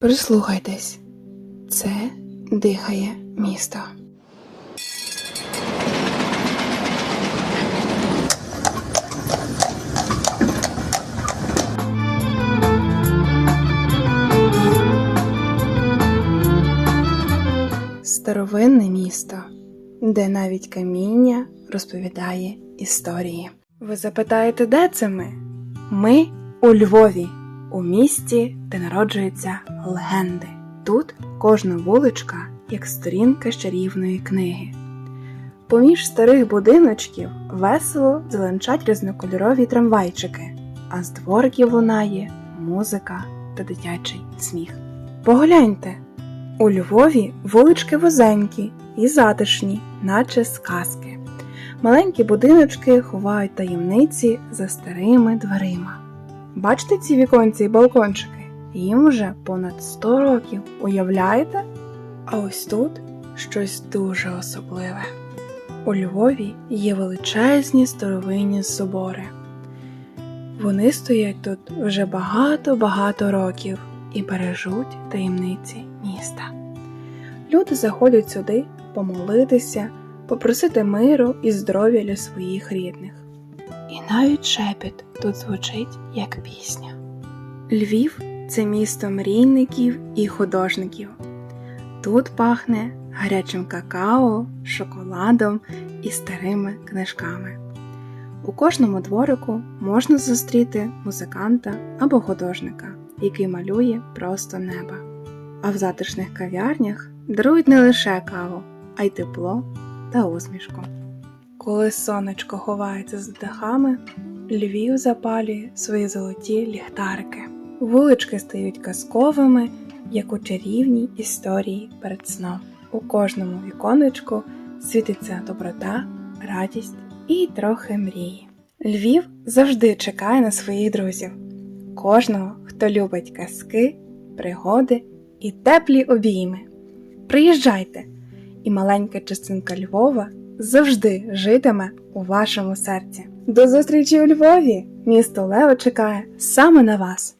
Прислухайтесь, це дихає місто. Старовинне місто, де навіть каміння розповідає історії. Ви запитаєте, де це ми? Ми у Львові, у місті, де народжуються легенди. Тут кожна вуличка як сторінка чарівної книги. Поміж старих будиночків весело зеленчать різнокольорові трамвайчики, а з двориків лунає музика та дитячий сміх. Погляньте, у Львові вулички вузенькі і затишні, наче сказки. Маленькі будиночки ховають таємниці за старими дверима. Бачите ці віконці і балкончики? Їм уже понад 100 років, уявляєте? А ось тут щось дуже особливе. У Львові є величезні старовинні собори. Вони стоять тут вже багато-багато років і бережуть таємниці міста. Люди заходять сюди помолитися, попросити миру і здоров'я для своїх рідних. І навіть шепіт тут звучить як пісня. Львів це місто мрійників і художників. Тут пахне гарячим какао, шоколадом і старими книжками. У кожному дворику можна зустріти музиканта або художника, який малює просто неба. А в затишних кав'ярнях дарують не лише каву, а й тепло та усмішку. Коли сонечко ховається за дахами, Львів запалює свої золоті ліхтарики. Вулички стають казковими, як у чарівній історії перед сном. У кожному віконечку світиться доброта, радість і трохи мрії. Львів завжди чекає на своїх друзів, кожного, хто любить казки, пригоди і теплі обійми. Приїжджайте, і маленька частинка Львова завжди житиме у вашому серці. До зустрічі у Львові! Місто Лево чекає саме на вас!